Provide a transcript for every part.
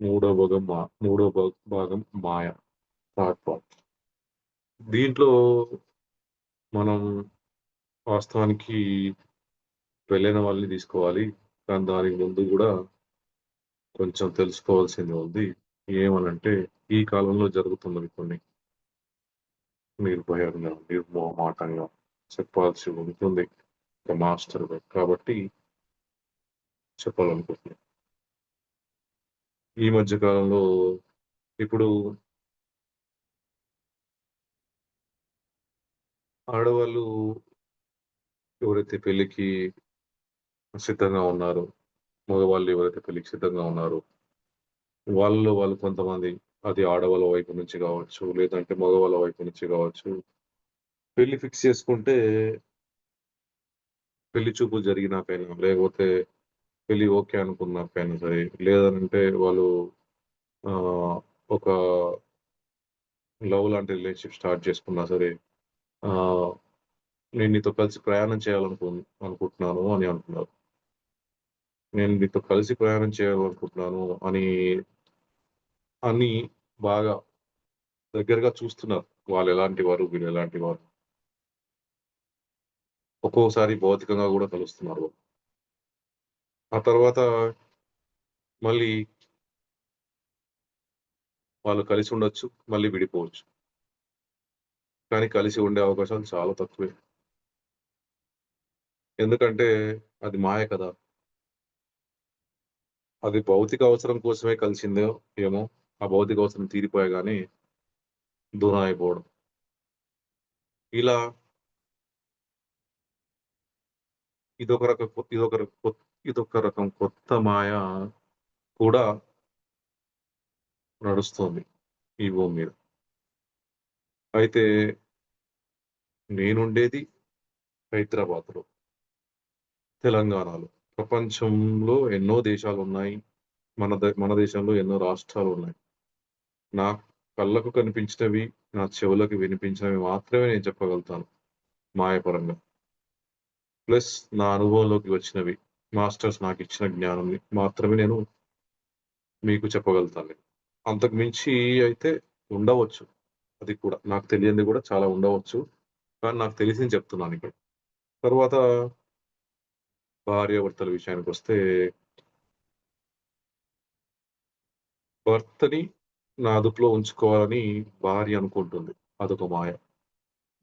మూడో భాగం మా మూడో భాగం మాయ. Thought part. దీంట్లో మనం వాస్తవానికి వెళ్ళిన వాళ్ళని తీసుకోవాలి. కానీ దానికి ముందు కూడా కొంచెం తెలుసుకోవాల్సింది ఉంది. ఏమనంటే ఈ కాలంలో జరుగుతున్నవి కొన్ని. నిర్భయంగా, నిర్మోహమాటంగా చెప్పాల్సి ఉంటుంది. ఒక మాస్టర్‌గా. కాబట్టి చెప్పాలనుకుంటున్నాను ఈ మధ్య కాలంలో ఇప్పుడు ఆడవాళ్ళు ఎవరైతే పెళ్ళికి సిద్ధంగా ఉన్నారో, మగవాళ్ళు ఎవరైతే పెళ్ళికి సిద్ధంగా ఉన్నారో, వాళ్ళు వాళ్ళు కొంతమంది అది ఆడవాళ్ళ వైపు నుంచి కావచ్చు లేదంటే మగవాళ్ళ వైపు నుంచి కావచ్చు పెళ్ళి ఫిక్స్ చేసుకుంటే పెళ్ళి చూపులు జరిగినాకైనా, లేకపోతే పెళ్ళి ఓకే అనుకున్నాకైనా సరే, లేదంటే వాళ్ళు ఒక లవ్ లాంటి రిలేషన్‌షిప్ స్టార్ట్ చేసుకున్నా సరే, నేను నీతో కలిసి ప్రయాణం చేయాలనుకు అనుకుంటున్నాను అని అంటున్నారు. నేను నీతో కలిసి ప్రయాణం చేయాలనుకుంటున్నాను అని, అని బాగా దగ్గరగా చూస్తున్నారు. వాళ్ళు ఎలాంటి వారు, వీళ్ళెలాంటి వారు. ఒక్కోసారి భౌతికంగా కూడా కలుస్తున్నారు. ఆ తర్వాత మళ్ళీ వాళ్ళు కలిసి ఉండొచ్చు. మళ్ళీ విడిపోవచ్చు. కానీ కలిసి ఉండే అవకాశాలు చాలా తక్కువే. ఎందుకంటే అది మాయ కదా! అది భౌతిక అవసరం కోసమే కలిసిందో ఏమో! ఆ భౌతిక అవసరం తీరిపోయగానే దూరం అయిపోవడం. ఇలా ఇదొక రకం ఇదొక ఇదొక రకం కొత్త మాయ కూడా నడుస్తోంది ఈ భూమి మీద. అయితే నేనుండేది హైదరాబాద్‌లో. తెలంగాణలో. ప్రపంచంలో ఎన్నో దేశాలు ఉన్నాయి మన ద మన దేశంలో ఎన్నో రాష్ట్రాలు ఉన్నాయి నా కళ్ళకు కనిపించినవి, నా చెవులకు వినిపించినవి మాత్రమే నేను చెప్పగలుగుతాను. మాయపరంగా. ప్లస్ నా అనుభవంలోకి వచ్చినవి. మాస్టర్స్ నాకు ఇచ్చిన జ్ఞానం మాత్రమే నేను మీకు చెప్పగలుగుతాను. అంతకు మించి అయితే ఉండవచ్చు. అది కూడా. నాకు తెలియంది కూడా చాలా ఉండవచ్చు. కానీ నాకు తెలిసింది చెప్తున్నాను ఇక్కడ తర్వాత భార్యాభర్తల విషయానికొస్తే భర్తని నా అదుపులో ఉంచుకోవాలని భార్య అనుకుంటుంది. అదొక మాయ.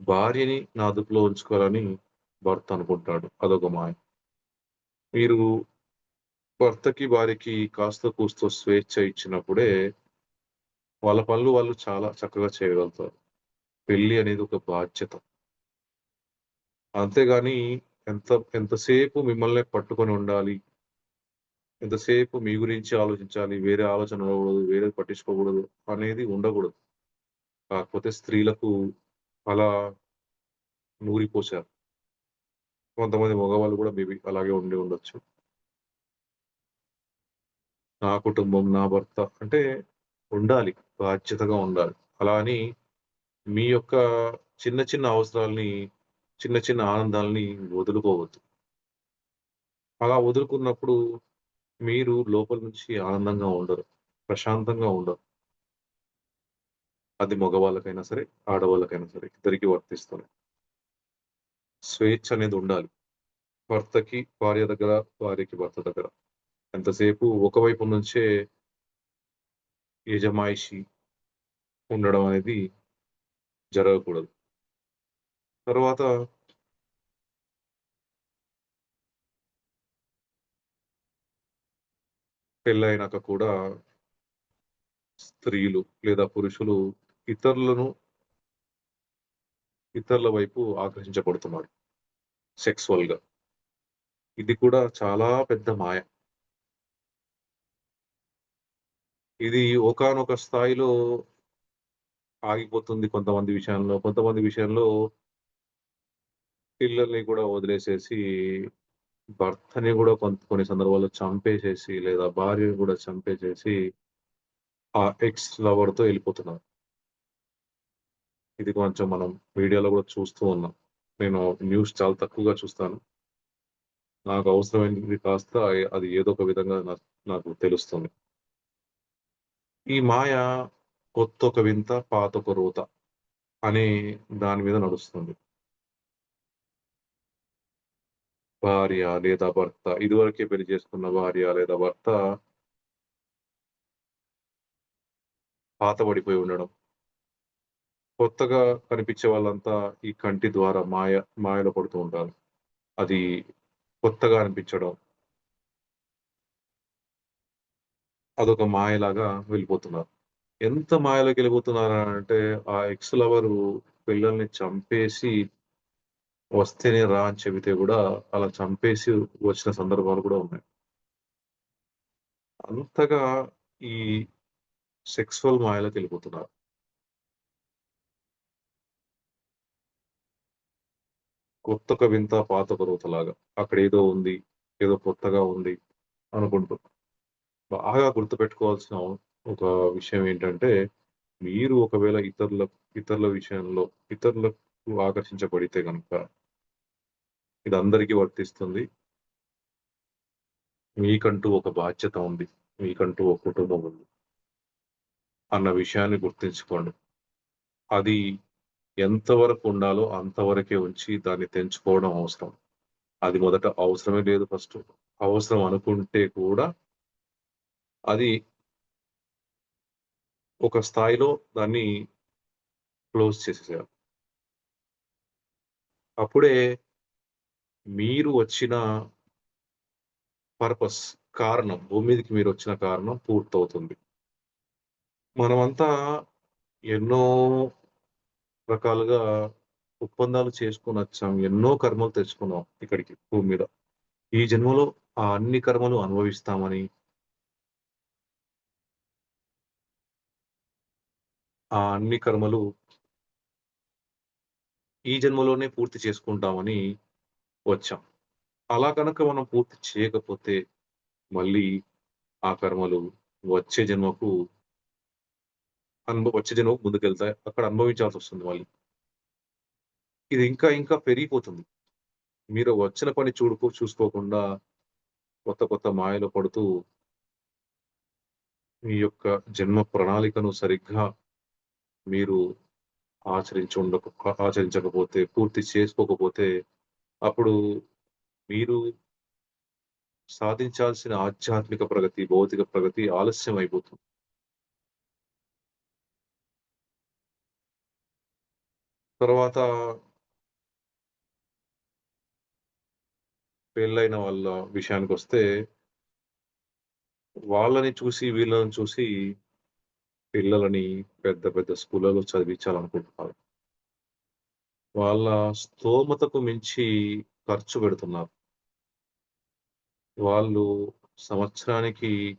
భార్యని నా అదుపులో ఉంచుకోవాలని భర్త అనుకుంటాడు. అదొక మాయ. మీరు భర్తకి, వారికి కాస్త కూస్తో స్వేచ్ఛ ఇచ్చినప్పుడే వాళ్ళ పనులు వాళ్ళు చాలా చక్కగా చేయగలుగుతారు. పెళ్ళి అనేది ఒక బాధ్యత. అంతేగాని ఎంత ఎంతసేపు మిమ్మల్నే పట్టుకొని ఉండాలి. ఎంతసేపు మీ గురించి ఆలోచించాలి. వేరే ఆలోచన ఉండకూడదు. వేరే పట్టించుకోకూడదు అనేది ఉండకూడదు. కాకపోతే స్త్రీలకు అలా నూరిపోశారు. కొంతమంది మగవాళ్ళు కూడా మేబీ అలాగే ఉండి ఉండొచ్చు. నా కుటుంబం, నా భర్త అంటే ఉండాలి. బాధ్యతగా ఉండాలి. అలా అని మీ యొక్క చిన్న చిన్న అవసరాలని చిన్న చిన్న ఆనందాలని వదులుకోవద్దు. అలా వదులుకున్నప్పుడు మీరు లోపల నుంచి ఆనందంగా ఉండరు. ప్రశాంతంగా ఉండరు. అది మగవాళ్ళకైనా సరే, ఆడవాళ్ళకైనా సరే ఇద్దరికీ వర్తిస్తుంది. స్వేచ్ఛ అనేది ఉండాలి. భర్తకి భార్య దగ్గర, భార్యకి భర్త దగ్గర. ఎంతసేపు ఒకవైపు నుంచే యజమాయిషి ఉండడం అనేది జరగకూడదు. తర్వాత పెళ్ళైనాక కూడా స్త్రీలు లేదా పురుషులు ఇతరులను ఇతరుల వైపు ఆకర్షించబడుతున్నారు. సెక్సువల్‌గా. ఇది కూడా చాలా పెద్ద మాయ. ఇది ఒకానొక స్థాయిలో ఆగిపోతుంది కొంతమంది విషయంలో. కొంతమంది విషయంలో పిల్లల్ని కూడా వదిలేసేసి భర్తని కూడా కొంత కొన్ని సందర్భాల్లో చంపేసేసి లేదా భార్యని కూడా చంపేసేసి ఆ ఎక్స్ లవర్‌తో వెళ్ళిపోతున్నారు ఇది కొంచెం మనం మీడియాలో కూడా చూస్తూ ఉన్నాం. నేను న్యూస్ చాలా తక్కువగా చూస్తాను. నాకు అవసరమైనది కాస్త అది ఏదో ఒక విధంగా నాకు తెలుస్తుంది. ఈ మాయ కొత్త ఒక వింత పాతొక రోత అనే దాని మీద నడుస్తుంది. భార్య లేదా భర్త ఇదివరకే పెళ్ళి చేసుకున్న భార్య లేదా భర్త పాతబడిపోయి ఉండడం. కొత్తగా కనిపించే వాళ్ళంతా ఈ కంటి ద్వారా మాయ మాయలో పడుతూ ఉంటారు. అది కొత్తగా అనిపించడం. అదొక మాయలాగా వెళ్ళిపోతున్నారు. ఎంత మాయలోకెళ్ళిపోతున్నారంటే ఆ ఎక్స్ లవరు పిల్లల్ని చంపేసి వస్తేనే రా అని చెబితే కూడా అలా చంపేసి వచ్చిన సందర్భాలు కూడా ఉన్నాయి. అంతగా ఈ సెక్సువల్ మాయలోకెళ్ళిపోతున్నారు. కొత్తక వింత పాత పర్వతలాగా అక్కడ ఏదో ఉంది. ఏదో కొత్తగా ఉంది అనుకుంటూ. బాగా గుర్తుపెట్టుకోవాల్సిన ఒక విషయం ఏంటంటే, మీరు ఒకవేళ ఇతరుల ఇతరుల విషయంలో ఇతరులకు ఆకర్షించబడితే కనుక ఇది అందరికీ వర్తిస్తుంది. మీకంటూ ఒక బాధ్యత ఉంది. మీకంటూ ఒక కుటుంబం ఉంది. అన్న విషయాన్ని గుర్తించుకోండి అది ఎంతవరకు ఉండాలో అంతవరకే ఉంచి దాన్ని తెంచుకోవడం అవసరం. అది మొదట అవసరమే లేదు ఫస్ట్ అవసరం అనుకుంటే కూడా అది ఒక స్థాయిలో దాన్ని క్లోజ్ చేసేసారు అప్పుడే మీరు వచ్చిన పర్పస్ కారణం భూమి మీదకి మీరు వచ్చిన కారణం పూర్తవుతుంది. మనమంతా ఎన్నో రకాలుగా ఒప్పందాలు చేసుకొనొచ్చాం. ఎన్నో కర్మలు తెచ్చుకున్నాం ఇక్కడికి భూమి మీద. ఈ జన్మలో ఆ అన్ని కర్మలు అనుభవిస్తామని ఆ అన్ని కర్మలు ఈ జన్మలోనే పూర్తి చేసుకుంటామని వచ్చాం. అలా కనుక మనం పూర్తి చేయకపోతే మళ్ళీ ఆ కర్మలు వచ్చే జన్మకు అనుభవ వచ్చే జనం ముందుకెళ్తాయి. అక్కడ అనుభవించాల్సి వస్తుంది మళ్ళీ. ఇది ఇంకా ఇంకా పెరిగిపోతుంది. మీరు వచ్చిన పని చూడుకో చూసుకోకుండా కొత్త కొత్త మాయలో పడుతూ మీ యొక్క జన్మ ప్రణాళికను సరిగ్గా మీరు ఆచరించి ఉండక ఆచరించకపోతే, పూర్తి చేసుకోకపోతే అప్పుడు మీరు సాధించాల్సిన ఆధ్యాత్మిక ప్రగతి, భౌతిక ప్రగతి ఆలస్యం అయిపోతుంది. తర్వాత పెళ్ళైన వాళ్ళ విషయానికి వస్తే వాళ్ళని చూసి, వీళ్ళని చూసి పిల్లలని పెద్ద పెద్ద స్కూళ్ళలో చదివించాలనుకుంటున్నారు. వాళ్ళ స్తోమతకు మించి ఖర్చు పెడుతున్నారు. వాళ్ళు సంవత్సరానికి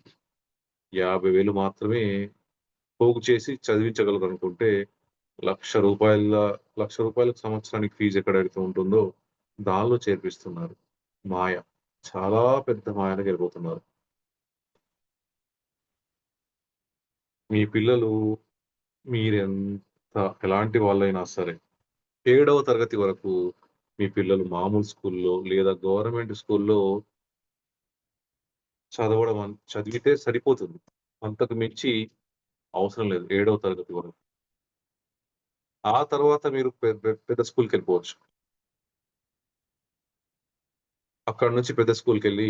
యాభై వేలు మాత్రమే పోగు చేసి చదివించగలరనుకుంటే, లక్ష రూపాయల లక్ష రూపాయలకు సంవత్సరానికి ఫీజు ఎక్కడైతే ఉంటుందో దానిలో చేర్పిస్తున్నారు. మాయ. చాలా పెద్ద మాయలోకెళ్ళిపోతున్నారు. మీ పిల్లలు మీరెంత ఎలాంటి వాళ్ళైనా సరే, ఏడవ తరగతి వరకు మీ పిల్లలు మామూలు స్కూల్‌లో లేదా గవర్నమెంట్ స్కూల్‌లో చదవడం చదివితే సరిపోతుంది. అంతకు మించి అవసరం లేదు. ఏడవ తరగతి వరకు. ఆ తర్వాత మీరు పెద్ద స్కూల్కి పెద్ద అక్కడ అక్కడి నుంచి పెద్ద స్కూల్‌కెళ్ళి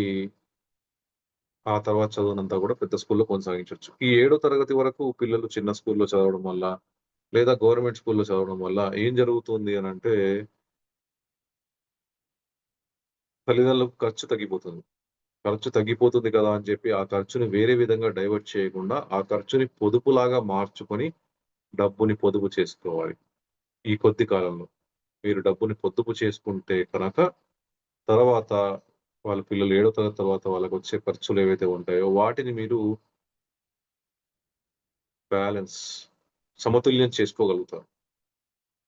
ఆ తర్వాత చదువునంతా కూడా పెద్ద స్కూల్‌లో కొనసాగించవచ్చు ఈ ఏడో తరగతి వరకు పిల్లలు చిన్న స్కూల్‌లో చదవడం వల్ల, లేదా గవర్నమెంట్ స్కూల్‌లో చదవడం వల్ల ఏం జరుగుతుంది అని అంటే తల్లిదండ్రులకు ఖర్చు తగ్గిపోతుంది. ఖర్చు తగ్గిపోతుంది కదా అని చెప్పి ఆ ఖర్చుని వేరే విధంగా డైవర్ట్ చేయకుండా, ఆ ఖర్చుని పొదుపులాగా మార్చుకొని డబ్బుని పొదుపు చేసుకోవాలి. ఈ కొద్ది కాలంలో. మీరు డబ్బుని పొదుపు చేసుకుంటే కనుక తర్వాత వాళ్ళ పిల్లలు ఏడో తరగతి తర్వాత వాళ్ళకు వచ్చే ఖర్చులు ఏవైతే ఉంటాయో వాటిని మీరు బ్యాలెన్స్ సమతుల్యం చేసుకోగలుగుతారు.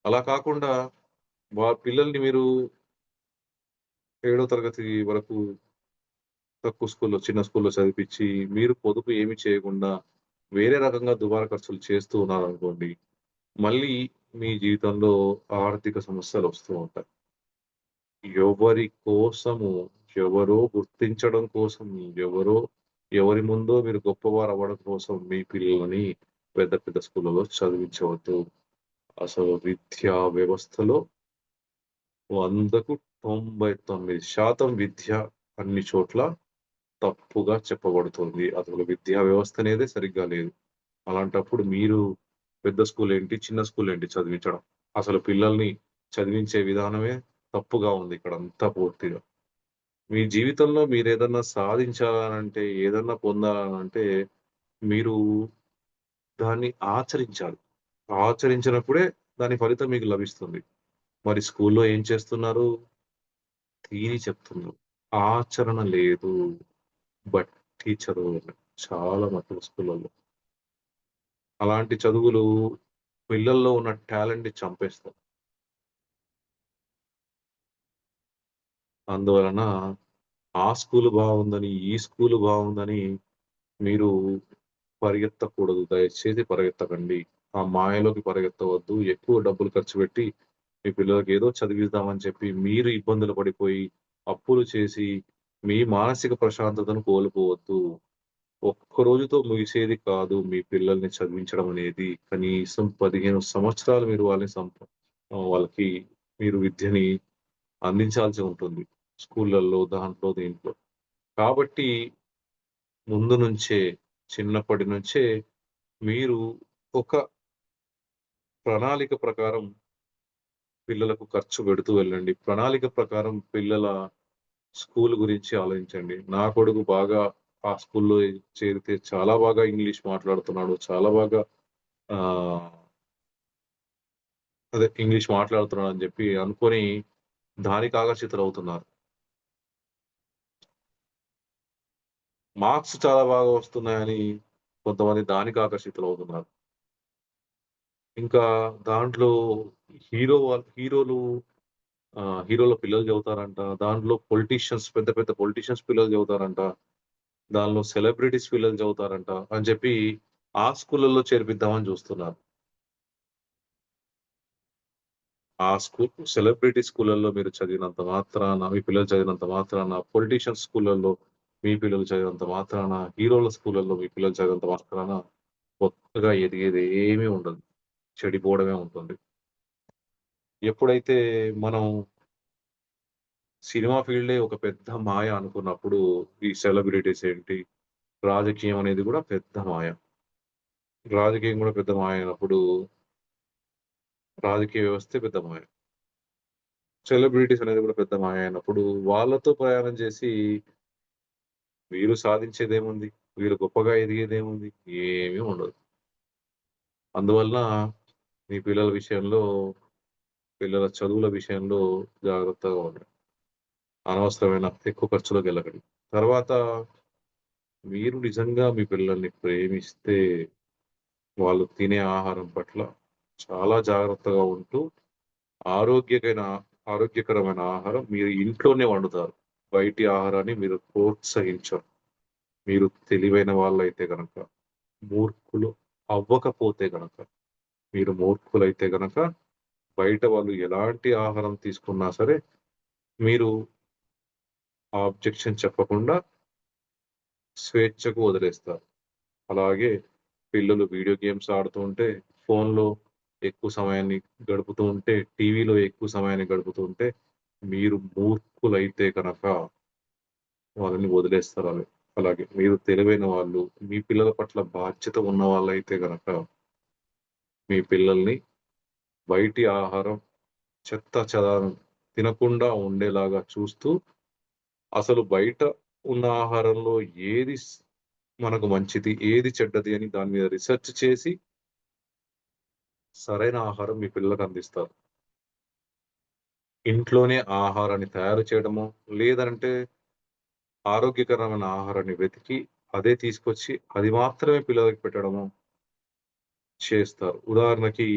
అలా కాకుండా వా పిల్లల్ని మీరు ఏడో తరగతి వరకు తక్కువ స్కూల్‌లో, చిన్న స్కూల్‌లో చదివించి మీరు పొదుపు ఏమి చేయకుండా వేరే రకంగా దుబారా ఖర్చులు చేస్తూ ఉన్నారనుకోండి, మళ్ళీ మీ జీవితంలో ఆర్థిక సమస్యలు వస్తూ ఉంటాయి. ఎవరి కోసము, ఎవరో గుర్తించడం కోసం, ఎవరో ఎవరి ముందో మీరు గొప్పవారు అవ్వడం కోసం మీ పిల్లలని పెద్ద పెద్ద స్కూళ్ళలో చదివించవద్దు. అసలు విద్యా వ్యవస్థలో వందకు 99% విద్య అన్ని చోట్ల తప్పుగా చెప్పబడుతుంది. అసలు విద్యా వ్యవస్థ అనేది సరిగ్గా లేదు. అలాంటప్పుడు మీరు పెద్ద స్కూల్ ఏంటి, చిన్న స్కూల్ ఏంటి చదివించడం. అసలు పిల్లల్ని చదివించే విధానమే తప్పుగా ఉంది ఇక్కడ అంతా పూర్తిగా. మీ జీవితంలో మీరు ఏదన్నా సాధించాలనంటే, ఏదన్నా పొందాలనంటే మీరు దాన్ని ఆచరించాలి. ఆచరించినప్పుడే దాని ఫలితం మీకు లభిస్తుంది. మరి స్కూల్లో ఏం చేస్తున్నారు? తీరి చెప్తున్నారు. ఆచరణ లేదు. బట్టి టీచర్ చాలా మటుకు స్కూళ్ళల్లో. అలాంటి చదువులు పిల్లల్లో ఉన్న టాలెంట్‌ని చంపేస్తాయి. అందువలన ఆ స్కూలు బాగుందని ఈ స్కూలు బాగుందని మీరు పరిగెత్తకూడదు. దయచేసి పరిగెత్తకండి. ఆ మాయలోకి పరిగెత్తవద్దు. ఎక్కువ డబ్బులు ఖర్చు పెట్టి మీ పిల్లలకి ఏదో చదివిద్దామని చెప్పి మీరు ఇబ్బందులు పడిపోయి, అప్పులు చేసి, మీ మానసిక ప్రశాంతతను కోల్పోవద్దు. ఒక్క రోజుతో ముగిసేది కాదు మీ పిల్లల్ని చదివించడం అనేది. కనీసం 15 సంవత్సరాలు మీరు వాళ్ళని సంప వాళ్ళకి మీరు విద్యని అందించాల్సి ఉంటుంది. స్కూళ్ళల్లో, దాంట్లో, దీంట్లో. కాబట్టి ముందు నుంచే, చిన్నప్పటి నుంచే మీరు ఒక ప్రణాళిక ప్రకారం పిల్లలకు ఖర్చు పెడుతూ వెళ్ళండి. ప్రణాళిక ప్రకారం పిల్లల స్కూల్ గురించి ఆలోచించండి. నా కొడుకు బాగా ఆ స్కూల్‌లో చేరితే చాలా బాగా ఇంగ్లీష్ మాట్లాడుతున్నాడు. చాలా బాగా అదే ఇంగ్లీష్ మాట్లాడుతున్నాడు అని చెప్పి అనుకొని దానికి ఆకర్షితులవుతున్నారు. మార్క్స్ చాలా బాగా వస్తున్నాయని కొంతమంది దానికి ఆకర్షితులు అవుతున్నారు ఇంకా దాంట్లో హీరో హీరోలు హీరోల పిల్లలు చదువుతారంట. దాంట్లో పొలిటీషియన్స్ పెద్ద పెద్ద పొలిటీషియన్స్ పిల్లలు చదువుతారంట. దానిలో సెలబ్రిటీస్ పిల్లలు చదువుతారంట అని చెప్పి ఆ స్కూళ్ళల్లో చేర్పిద్దామని చూస్తున్నారు. ఆ స్కూల్ సెలబ్రిటీ స్కూళ్ళల్లో మీరు చదివినంత మాత్రాన, మీ పిల్లలు చదివినంత మాత్రాన, పొలిటీషియన్ స్కూళ్ళల్లో మీ పిల్లలు చదివినంత మాత్రాన, హీరోల స్కూళ్ళల్లో మీ పిల్లలు చదివినంత మాత్రాన కొత్తగా ఎదిగేది ఏమీ ఉండదు. చెడిపోవడమే ఉంటుంది. ఎప్పుడైతే మనం సినిమా ఫీల్డే ఒక పెద్ద మాయ అనుకున్నప్పుడు ఈ సెలబ్రిటీస్ ఏంటి, రాజకీయం అనేది కూడా పెద్ద మాయ. రాజకీయం కూడా పెద్ద మాయ అయినప్పుడు రాజకీయ వ్యవస్థే పెద్ద మాయ. సెలబ్రిటీస్ అనేది కూడా పెద్ద మాయ అయినప్పుడు వాళ్ళతో ప్రయాణం చేసి వీరు సాధించేదేముంది? వీరు గొప్పగా ఎదిగేదేముంది? ఏమీ ఉండదు. అందువల్ల మీ పిల్లల విషయంలో, పిల్లల చదువుల విషయంలో జాగ్రత్తగా ఉండండి. అనవసరమైన ఎక్కువ ఖర్చులోకెళ్ళకండి. తర్వాత మీరు నిజంగా మీ పిల్లల్ని ప్రేమిస్తే వాళ్ళు తినే ఆహారం పట్ల చాలా జాగ్రత్తగా ఉంటూ ఆరోగ్యకైన ఆరోగ్యకరమైన ఆహారం మీరు ఇంట్లోనే వండుతారు. బయటి ఆహారాన్ని మీరు ప్రోత్సహించరు. మీరు తెలివైన వాళ్ళైతే గనక, మూర్ఖులు అవ్వకపోతే గనక, మీరు మూర్ఖులైతే గనక బయట వాళ్ళు ఎలాంటి ఆహారం తీసుకున్నా సరే మీరు ఆబ్జెక్షన్ చెప్పకుండా స్వేచ్ఛకు వదిలేస్తారు. అలాగే పిల్లలు వీడియో గేమ్స్ ఆడుతూ ఉంటే, ఫోన్‌లో ఎక్కువ సమయాన్ని గడుపుతూ ఉంటే, టీవీలో ఎక్కువ సమయాన్ని గడుపుతూ ఉంటే, మీరు మూర్ఖులైతే కనుక వాళ్ళని వదిలేస్తారు అలా అలాగే. మీరు తెలివైన వాళ్ళు, మీ పిల్లల పట్ల బాధ్యత ఉన్న వాళ్ళైతే కనుక మీ పిల్లల్ని బయటి ఆహారం, చెత్త చెదారం తినకుండా ఉండేలాగా చూస్తూ, అసలు బయట ఉన్న ఆహారంలో ఏది మనకు మంచిది, ఏది చెడ్డది అని దాని మీద రీసెర్చ్ చేసి సరైన ఆహారం మీ పిల్లలకు అందిస్తారు. ఇంట్లోనే ఆహారాన్ని తయారు చేయడము లేదంటే ఆరోగ్యకరమైన ఆహారాన్ని వెతికి, అదే తీసుకొచ్చి అది మాత్రమే పిల్లలకి పెట్టడము చేస్తారు. ఉదాహరణకి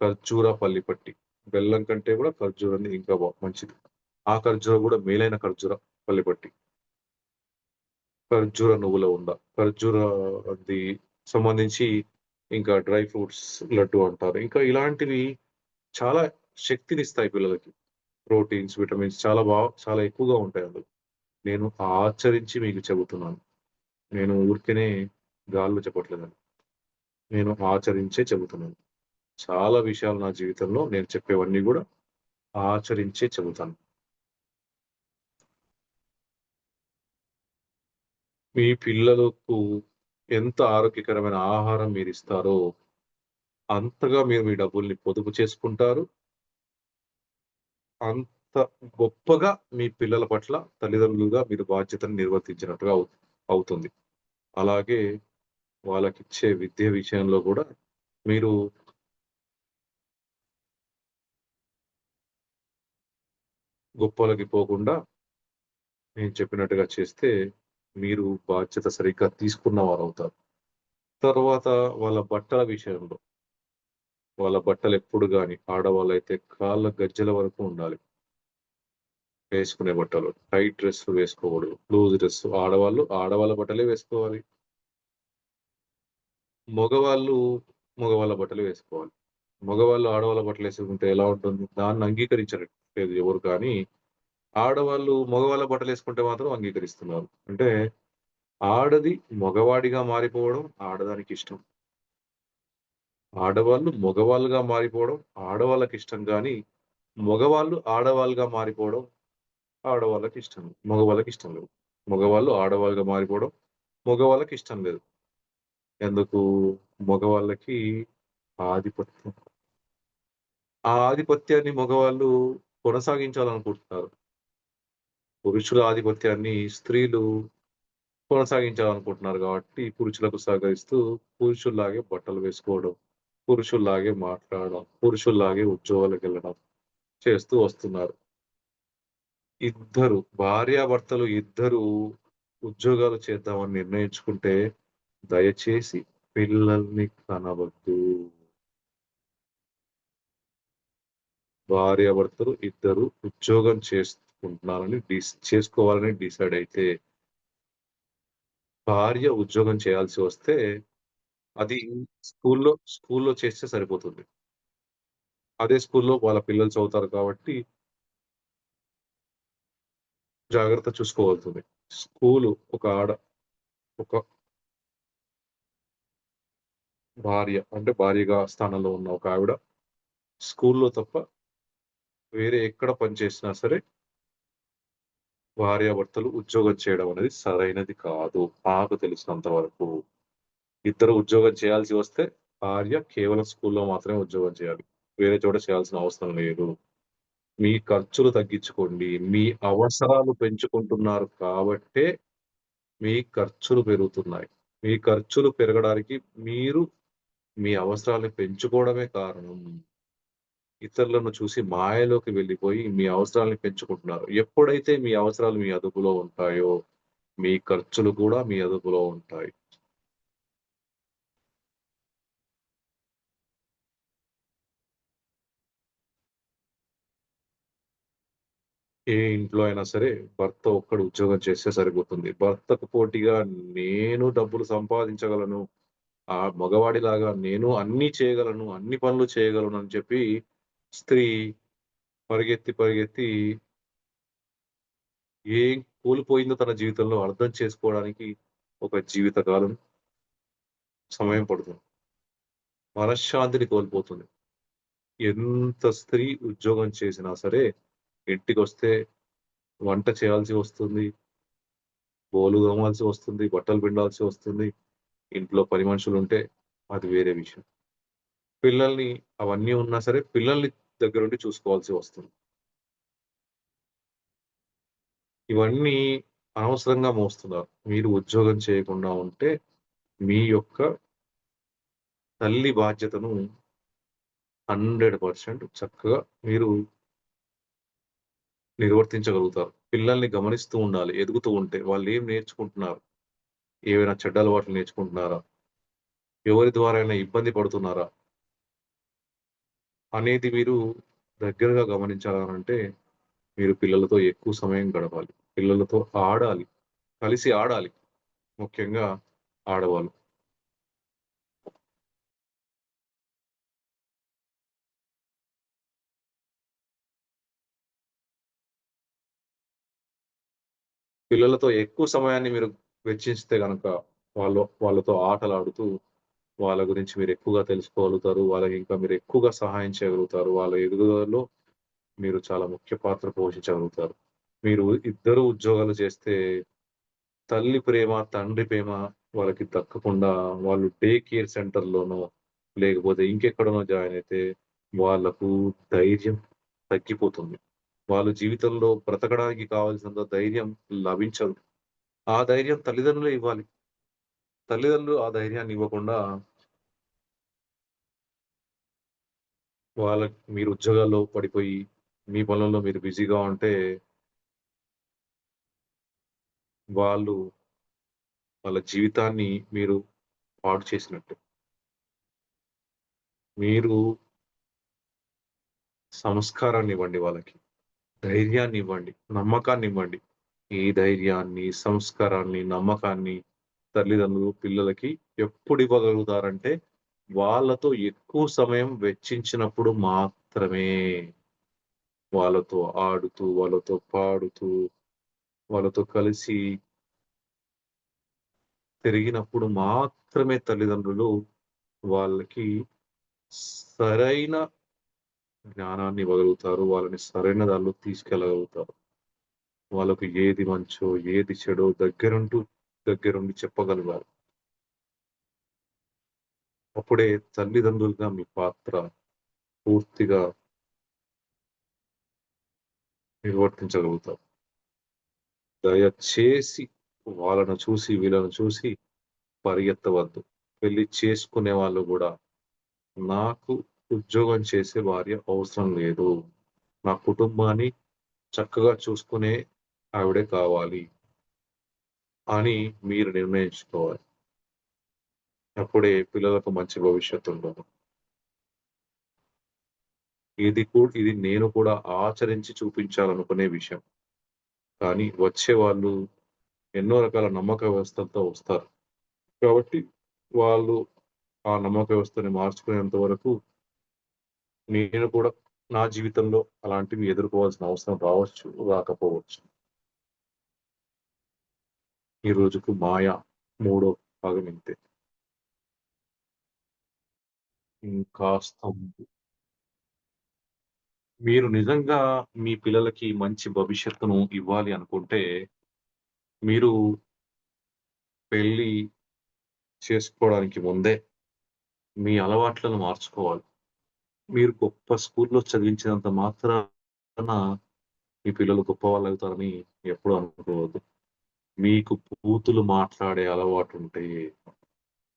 ఖర్జూర పల్లిపట్టి. బెల్లం కంటే కూడా ఖర్జూరం ఇంకా మంచిది. ఆ ఖర్జూర కూడా మేలైన ఖర్జూర పల్లిపట్టి. ఖర్జూర నువ్వుల ఉండ. ఖర్జూరాది సంబంధించి ఇంకా డ్రై ఫ్రూట్స్ లడ్డు అంటారు. ఇంకా ఇలాంటివి చాలా శక్తిని ఇస్తాయి పిల్లలకి. ప్రోటీన్స్, విటమిన్స్ చాలా బాగా చాలా ఎక్కువగా ఉంటాయి అందులో. నేను ఆచరించి మీకు చెబుతున్నాను. నేను ఊరికేనే గాల్లో చెప్పట్లేదండి. నేను ఆచరించే చెబుతున్నాను. చాలా విషయాలు నా జీవితంలో నేను చెప్పేవన్నీ కూడా ఆచరించే చెబుతాను. మీ పిల్లలకు ఎంత ఆరోగ్యకరమైన ఆహారం మీరిస్తారో, అంతగా మీరు మీ డబ్బుల్ని పొదుపు చేసుకుంటారు. అంత గొప్పగా మీ పిల్లల పట్ల తల్లిదండ్రులుగా మీరు బాధ్యతను నిర్వర్తించినట్టుగా అవు అవుతుంది. అలాగే వాళ్ళకిచ్చే విద్య విషయంలో కూడా మీరు గొప్పలకి పోకుండా నేను చెప్పినట్టుగా చేస్తే, మీరు బాధ్యత సరిగ్గా తీసుకున్న వారు అవుతారు తర్వాత వాళ్ళ బట్టల విషయంలో వాళ్ళ బట్టలు ఎప్పుడు కానీ ఆడవాళ్ళు ఆడవాళ్ళైతే కాళ్ళ గజ్జెల వరకు ఉండాలి. వేసుకునే బట్టలు. టైట్ డ్రెస్సులు వేసుకోకూడదు. లూజ్ డ్రెస్ ఆడవాళ్ళు ఆడవాళ్ళ బట్టలే వేసుకోవాలి. మగవాళ్ళు మగవాళ్ళ బట్టలు వేసుకోవాలి. మగవాళ్ళు ఆడవాళ్ళ బట్టలు వేసుకుంటే ఎలా ఉంటుంది? దాన్ని అంగీకరించట్లేదు ఎవరు కానీ, ఆడవాళ్ళు మగవాళ్ళ బట్టలు వేసుకుంటే మాత్రం అంగీకరిస్తున్నారు. అంటే ఆడది మగవాడిగా మారిపోవడం ఆడదానికిష్టం. ఆడవాళ్ళు మగవాళ్ళుగా మారిపోవడం ఆడవాళ్ళకి ఇష్టం కానీ మగవాళ్ళు ఆడవాళ్ళుగా మారిపోవడం ఆడవాళ్ళకి ఇష్టం మగవాళ్ళకి ఇష్టం లేదు. మగవాళ్ళు ఆడవాళ్ళుగా మారిపోవడం మగవాళ్ళకి ఇష్టం లేదు. ఎందుకు? మగవాళ్ళకి ఆధిపత్యం. ఆ ఆధిపత్యాన్ని మగవాళ్ళు కొనసాగించాలనుకుంటున్నారు. పురుషుల ఆధిపత్యాన్ని స్త్రీలు కొనసాగించాలనుకుంటున్నారు కాబట్టి పురుషులకు సహకరిస్తూ పురుషుల్లాగే బట్టలు వేసుకోవడం, పురుషుల్లాగే మాట్లాడడం, పురుషుల్లాగే ఉద్యోగాలకెళ్ళడం చేస్తూ వస్తున్నారు. ఇద్దరు భార్యాభర్తలు ఇద్దరూ ఉద్యోగాలు చేద్దామని నిర్ణయించుకుంటే, దయచేసి పిల్లల్ని కనవద్దు. భార్యాభర్తలు ఇద్దరు ఉద్యోగం చేస్తూ డిస్ చేసుకోవాలని డిసైడ్ అయితే భార్య ఉద్యోగం చేయాల్సి వస్తే, అది స్కూల్లో స్కూల్లో చేస్తే సరిపోతుంది. అదే స్కూల్లో వాళ్ళ పిల్లలు చదువుతారు కాబట్టి జాగ్రత్త చూసుకోవాల్సింది. స్కూలు ఒక ఆడ ఒక భార్య అంటే భార్యగా స్థానంలో ఉన్న ఒక ఆవిడ స్కూల్లో తప్ప వేరే ఎక్కడ పని చేసినా సరే భార్యాభర్తలు ఉద్యోగం చేయడం అనేది సరైనది కాదు. నాకు తెలిసినంత వరకు. ఇద్దరు ఉద్యోగం చేయాల్సి వస్తే భార్య కేవలం స్కూల్లో మాత్రమే ఉద్యోగం చేయాలి. వేరే చోట చేయాల్సిన అవసరం లేదు. మీ ఖర్చులు తగ్గించుకోండి. మీ అవసరాలు పెంచుకుంటున్నారు కాబట్టే మీ ఖర్చులు పెరుగుతున్నాయి. మీ ఖర్చులు పెరగడానికి మీరు మీ అవసరాలను పెంచుకోవడమే కారణం. ఇతరులను చూసి మాయలోకి వెళ్ళిపోయి మీ అవసరాలను పెంచుకుంటున్నారు. ఎప్పుడైతే మీ అవసరాలు మీ అదుపులో ఉంటాయో, మీ ఖర్చులు కూడా మీ అదుపులో ఉంటాయి. ఏ ఇంట్లో అయినా సరే భర్త ఒక్కడు ఉద్యోగం చేస్తే సరిపోతుంది. భర్తకు పోటీగా నేను డబ్బులు సంపాదించగలను. ఆ మగవాడిలాగా నేను అన్ని చేయగలను, అన్ని పనులు చేయగలను అని చెప్పి స్త్రీ పరిగెత్తి, పరిగెత్తి ఏం కోల్పోయిందో తన జీవితంలో అర్థం చేసుకోవడానికి ఒక జీవితకాలం సమయం పడుతుంది. మనశ్శాంతిని కోల్పోతుంది. ఎంత స్త్రీ ఉద్యోగం చేసినా సరే ఇంటికి వస్తే వంట చేయాల్సి వస్తుంది. బోలు తోమాల్సి వస్తుంది. బట్టలు పిండాల్సి వస్తుంది. ఇంట్లో పని మనుషులు ఉంటే అది వేరే విషయం. పిల్లల్ని అవన్నీ ఉన్నా సరే పిల్లల్ని దగ్గరుండి చూసుకోవాల్సి వస్తుంది. ఇవన్నీ అనవసరంగా మోస్తున్నారు. మీరు ఉద్యోగం చేయకుండా ఉంటే మీ యొక్క తల్లి బాధ్యతను 100% చక్కగా మీరు నిర్వర్తించగలుగుతారు. పిల్లల్ని గమనిస్తూ ఉండాలి. ఎదుగుతూ ఉంటే వాళ్ళేం నేర్చుకుంటున్నారు? ఏవైనా చెడ్డ అలవాట్లు నేర్చుకుంటున్నారా? ఎవరి ద్వారా అయినా ఇబ్బంది పడుతున్నారా? అనేది మీరు దగ్గరగా గమనించాలనంటే మీరు పిల్లలతో ఎక్కువ సమయం గడపాలి. పిల్లలతో ఆడాలి. కలిసి ఆడాలి. ముఖ్యంగా ఆడవాళ్ళు. పిల్లలతో ఎక్కువ సమయాన్ని మీరు వెచ్చించితే కనుక వాళ్ళు వాళ్ళతో ఆటలాడుతూ వాళ్ళ గురించి మీరు ఎక్కువగా తెలుసుకోగలుగుతారు. వాళ్ళకి ఇంకా మీరు ఎక్కువగా సహాయం చేయగలుగుతారు. వాళ్ళ ఎదుగుదలలో మీరు చాలా ముఖ్య పాత్ర పోషించగలుగుతారు. మీరు ఇద్దరు ఉద్యోగాలు చేస్తే తల్లి ప్రేమ, తండ్రి ప్రేమ వాళ్ళకి దక్కకుండా వాళ్ళు డే కేర్ సెంటర్‌లోనో, లేకపోతే ఇంకెక్కడనో జాయిన్ అయితే వాళ్ళకు ధైర్యం తగ్గిపోతుంది. వాళ్ళ జీవితంలో బ్రతకడానికి కావాల్సినంత ధైర్యం లభించదు. ఆ ధైర్యం తల్లిదండ్రులే ఇవ్వాలి. తల్లిదండ్రులు ఆ ధైర్యాన్ని ఇవ్వకుండా వాళ్ళకి మీరు ఉద్యోగాల్లో పడిపోయి, మీ పనుల్లో మీరు బిజీగా ఉంటే వాళ్ళు వాళ్ళ జీవితాన్ని మీరు పాడు చేసినట్టు. మీరు సంస్కారాన్ని ఇవ్వండి వాళ్ళకి. ధైర్యాన్ని ఇవ్వండి నమ్మకాన్ని ఇవ్వండి ఈ ధైర్యాన్ని, సంస్కారాన్ని, నమ్మకాన్ని తల్లిదండ్రులు పిల్లలకి ఎప్పుడు ఇవ్వగలుగుతారంటే, వాళ్ళతో ఎక్కువ సమయం వెచ్చించినప్పుడు మాత్రమే. వాళ్ళతో ఆడుతూ, వాళ్ళతో పాడుతూ, వాళ్ళతో కలిసి తిరిగినప్పుడు మాత్రమే తల్లిదండ్రులు వాళ్ళకి సరైన జ్ఞానాన్ని ఇవ్వగలుగుతారు. వాళ్ళని సరైన దారిలో తీసుకెళ్ళగలుగుతారు. వాళ్ళకు ఏది మంచో, ఏది చెడో దగ్గరుంటూ దగ్గరుండి చెప్పగలగాలి. అప్పుడే తల్లిదండ్రులుగా మీ పాత్ర పూర్తిగా నిర్వర్తించగలుగుతారు. దయచేసి వాళ్ళను చూసి, వీళ్ళను చూసి పరిగెత్తవద్దు. పెళ్ళి చేసుకునే వాళ్ళు కూడా నాకు ఉద్యోగం చేసే భార్య అవసరం లేదు. నా కుటుంబాన్ని చక్కగా చూసుకునే ఆవిడే కావాలి. అని మీరు నిర్ణయించుకోవాలి. అప్పుడే పిల్లలకు మంచి భవిష్యత్తు ఉండదు. ఇది కూడా ఇది నేను కూడా ఆచరించి చూపించాలనుకునే విషయం. కానీ వచ్చే వాళ్ళు ఎన్నో రకాల నమ్మక వ్యవస్థలతో వస్తారు. కాబట్టి వాళ్ళు ఆ నమ్మక వ్యవస్థని మార్చుకునేంత వరకు నేను కూడా నా జీవితంలో అలాంటివి ఎదుర్కోవాల్సిన అవసరం రావచ్చు, రాకపోవచ్చు. ఈ రోజుకు మాయ మూడో భాగం ఇంతే. ఇంకాస్త మీరు నిజంగా మీ పిల్లలకి మంచి భవిష్యత్తును ఇవ్వాలి అనుకుంటే మీరు పెళ్ళి చేసుకోవడానికి ముందే మీ అలవాట్లను మార్చుకోవాలి. మీరు గొప్ప స్కూల్‌లో చదివించినంత మాత్రాన మీ పిల్లలు గొప్ప వాళ్ళు అవుతారని ఎప్పుడూ అనుకోవద్దు. మీకు బూతులు మాట్లాడే అలవాటుంటే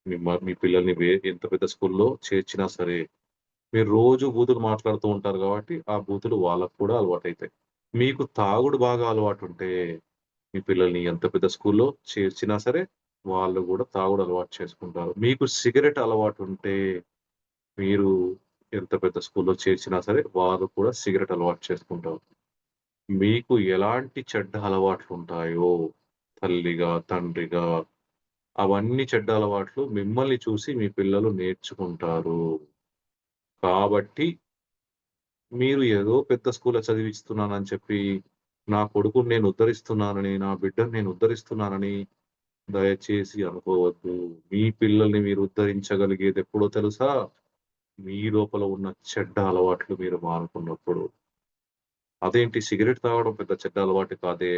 మీ మీ పిల్లల్ని ఎంత పెద్ద స్కూల్‌లో చేర్చినా సరే, మీరు రోజు బూతులు మాట్లాడుతూ ఉంటారు కాబట్టి ఆ బూతులు వాళ్ళకు కూడా అలవాటు అవుతాయి మీకు తాగుడు బాగా అలవాటు ఉంటే మీ పిల్లల్ని ఎంత పెద్ద స్కూల్‌లో చేర్చినా సరే, వాళ్ళు కూడా తాగుడు అలవాటు చేసుకుంటారు. మీకు సిగరెట్ అలవాటు ఉంటే మీరు ఎంత పెద్ద స్కూల్‌లో చేర్చినా సరే, వాళ్ళు కూడా సిగరెట్ అలవాటు చేసుకుంటారు. మీకు ఎలాంటి చెడ్డ అలవాట్లు ఉంటాయో తల్లిగా, తండ్రిగా అవన్నీ చెడ్డ అలవాట్లు మిమ్మల్ని చూసి మీ పిల్లలు నేర్చుకుంటారు. కాబట్టి మీరు ఏదో పెద్ద స్కూల్‌లో చదివిస్తున్నానని చెప్పి, నా కొడుకుని నేను ఉద్ధరిస్తున్నానని, నా బిడ్డని నేను ఉద్ధరిస్తున్నానని దయచేసి అనుకోవద్దు. మీ పిల్లల్ని మీరు ఉద్ధరించగలిగేది ఎప్పుడో తెలుసా? మీ లోపల ఉన్న చెడ్డ అలవాట్లు మీరు మానుకున్నప్పుడు. అదేంటి సిగరెట్ తాగడం పెద్ద చెడ్డ అలవాటు కాదే!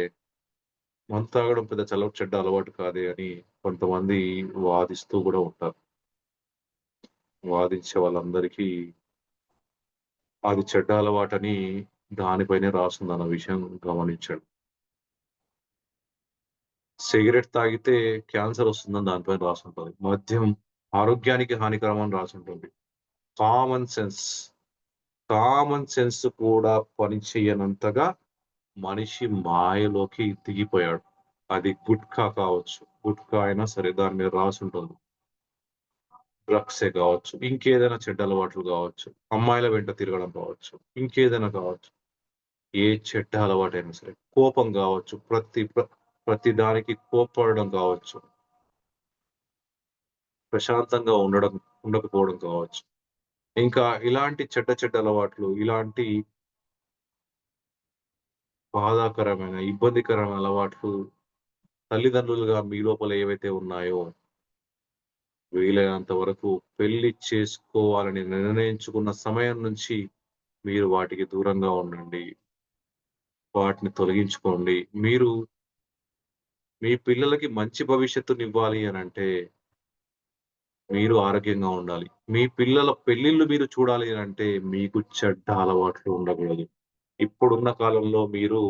మందు తాగడం పెద్ద చల చెడ్డ అలవాటు కాదే అని కొంతమంది వాదిస్తూ కూడా ఉంటారు. వాదించే వాళ్ళందరికీ అది చెడ్డ అలవాటని దానిపైనే రాసుందన్న విషయం గమనించాడు సిగరెట్ తాగితే క్యాన్సర్ వస్తుందని దానిపైన ఉంటుంది మద్యం ఆరోగ్యానికి హానికరం అని రాసుంటుంది. కామన్ సెన్స్, కామన్ సెన్స్ కూడా పని మనిషి మాయలోకి దిగిపోయాడు. అది గుట్కా కావచ్చు. గుట్కా అయినా సరే దాని మీద రాసుంటుంది. డ్రగ్సే కావచ్చు. ఇంకేదైనా చెడ్డ అలవాట్లు కావచ్చు. అమ్మాయిల వెంట తిరగడం కావచ్చు. ఇంకేదైనా కావచ్చు. ఏ చెడ్డ అలవాటైనా సరే. కోపం కావచ్చు. ప్రతి ప్ర ప్రతి దానికి కోపడడం కావచ్చు. ప్రశాంతంగా ఉండడం ఉండకపోవడం కావచ్చు. ఇంకా ఇలాంటి చెడ్డ చెడ్డ అలవాట్లు, ఇలాంటి బాధాకరమైన, ఇబ్బందికరమైన అలవాట్లు తల్లిదండ్రులుగా మీ లోపల ఏవైతే ఉన్నాయో వీలైనంత వరకు పెళ్ళి చేసుకోవాలని నిర్ణయించుకున్న సమయం నుంచి మీరు వాటికి దూరంగా ఉండండి. వాటిని తొలగించుకోండి. మీరు మీ పిల్లలకి మంచి భవిష్యత్తునివ్వాలి అంటే మీరు ఆరోగ్యంగా ఉండాలి. మీ పిల్లల పెళ్ళిళ్ళు మీరు చూడాలి అని అంటే మీకు చెడ్డ అలవాట్లు ఉండకూడదు. ఇప్పుడున్న కాలంలో మీరు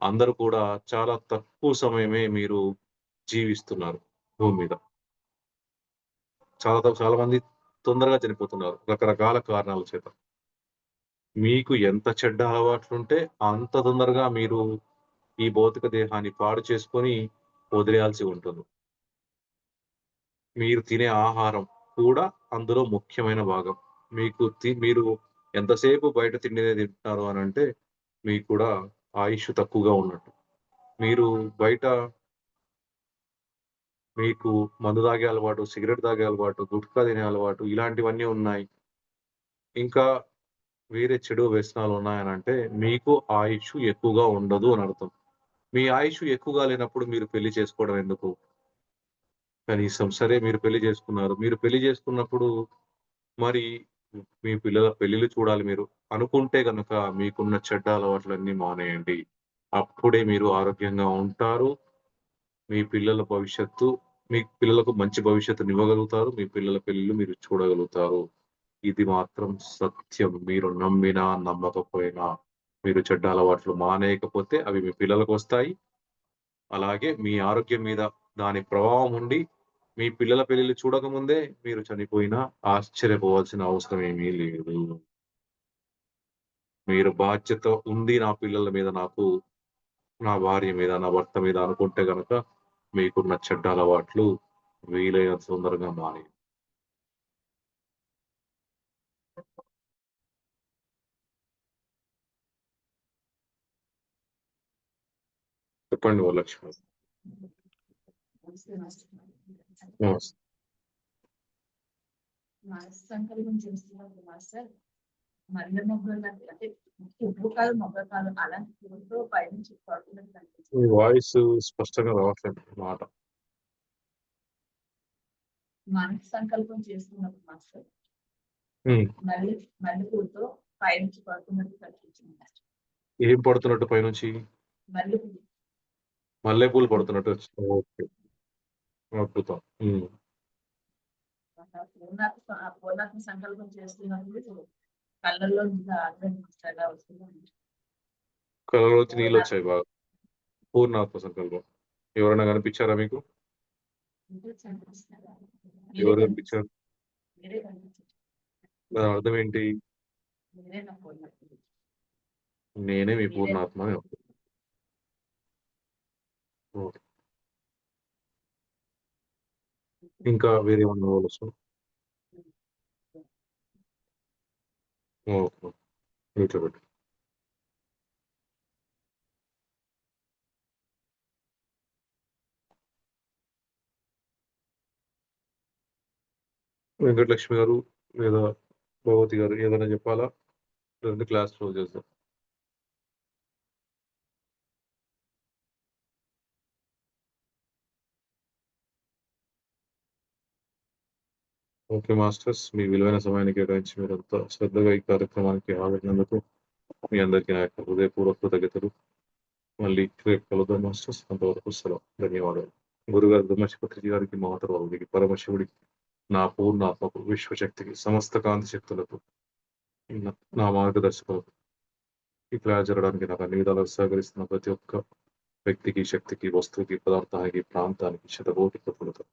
అందరూ కూడా చాలా తక్కువ సమయమే మీరు జీవిస్తున్నారు భూమి మీద. చాలా చాలా మంది తొందరగా చనిపోతున్నారు. రకరకాల కారణాల చేత. మీకు ఎంత చెడ్డ అలవాట్లుంటే అంత తొందరగా మీరు ఈ భౌతిక దేహాన్ని పాడు చేసుకొని వదిలేయాల్సి ఉంటుంది. మీరు తినే ఆహారం కూడా అందులో ముఖ్యమైన భాగం. మీకు తి మీరు ఎంతసేపు బయట తిండినే తింటున్నారు అని అంటే మీకు కూడా ఆయుష్ తక్కువగా ఉన్నట్టు. మీరు బయట మీకు మందు తాగే అలవాటు, సిగరెట్ తాగే అలవాటు, గుట్కా తినే అలవాటు ఇలాంటివన్నీ ఉన్నాయి. ఇంకా వేరే చెడు వ్యసనాలు ఉన్నాయనంటే మీకు ఆయుష్ ఎక్కువగా ఉండదు అని అర్థం మీ ఆయుష్షు ఎక్కువగా లేనప్పుడు మీరు పెళ్ళి చేసుకోవడం ఎందుకు? కనీసం సరే మీరు పెళ్ళి చేసుకున్నారు. మీరు పెళ్ళి చేసుకున్నప్పుడు మరి మీ పిల్లల పెళ్ళిళ్ళు చూడాలి మీరు. అనుకుంటే కనుక మీకున్న చెడ్డ అలవాట్లన్నీ మానేయండి. అప్పుడే మీరు ఆరోగ్యంగా ఉంటారు. మీ పిల్లల భవిష్యత్తు మీ పిల్లలకు మంచి భవిష్యత్తునివ్వగలుగుతారు. మీ పిల్లల పెళ్ళిళ్ళు మీరు చూడగలుగుతారు. ఇది మాత్రం సత్యం. మీరు నమ్మినా, నమ్మకపోయినా మీరు చెడ్డ అలవాట్లు మానేయకపోతే అవి మీ పిల్లలకు వస్తాయి అలాగే మీ ఆరోగ్యం మీద దాని ప్రభావం ఉండి మీ పిల్లల పెళ్ళిళ్ళు చూడకముందే మీరు చనిపోయినా ఆశ్చర్యపోవాల్సిన అవసరం ఏమీ లేదు. మీరు బాధ్యత ఉంది నా పిల్లల మీద నాకు, నా భార్య మీద, నా భర్త మీద అనుకుంటే గనక మీకున్న చెడ్డ అలవాట్లు వీలైన తొందరగా మానేయండి. చెప్పండి వరలక్ష్మి. నమస్తే. మాస్టర్ మల్లె మొగ్గలు అంటే పువ్వు కాదు మొగ్గ కాదు అలాంటి పైనుంచి పడుతున్నట్టు వాయిస్ స్పష్టంగా రావట్లేదు మాట. మనస్సంకల్పం చేస్తున్నప్పుడు మాస్టర్ పువ్వుతో పైనుంచి పడుతున్నట్టు కనిపించింది ఏం పడుతున్నట్టు పైనుంచి? మల్లె పువ్వు మల్లెపూలు పడుతున్నట్టు. ఓకే. అద్భుతం. పూర్ణాత్మ సంకల్పం చేస్తున్నప్పుడు కళ్ళల్లో కళ్ళలోంచి నీళ్ళొచ్చాయి బాగా. పూర్ణాత్మ సంకల్పం. ఎవరైనా కనిపించారా మీకు? ఎవరు కనిపించారు? దాని అర్థం ఏంటి? నేనే మీ పూర్ణాత్మ. ఓకే. ఇంకా వేరేమన్నా ఆలోచన? ఓకే. మ్యూట్‌లో పెట్టు. వెంకటలక్ష్మి గారు లేదా భగవతి గారు ఏదైనా చెప్పాలా? క్లాస్ క్లోజ్ చేద్దాం. Okay masters. మీ విలువైన సమయాన్ని కేటాయించి మీరంతా శ్రద్ధగా ఈ కార్యక్రమానికి హాజరైనందుకు మీ అందరికీ నా యొక్క హృదయపూర్వక కృతజ్ఞతలు. మళ్ళీ రేపు కలుద్దాం మాస్టర్స్. అంతవరకు సెలవు. ధన్యవాదాలు. గురుగారు బ్రహ్మశివత్రి గారికి, మహాతరవాదుడికి, పరమశివుడికి, నా పూర్ణాత్మకు, విశ్వశక్తికి, సమస్త కాంతి శక్తులకు, నా మార్గదర్శకులకు ఈ జరగడానికి నాకు అన్ని విధాలుగా సహకరిస్తున్న ప్రతి ఒక్క వ్యక్తికి, శక్తికి, వస్తువుకి, పదార్థానికి, ప్రాంతానికి శతకోటి కృతజ్ఞతలు.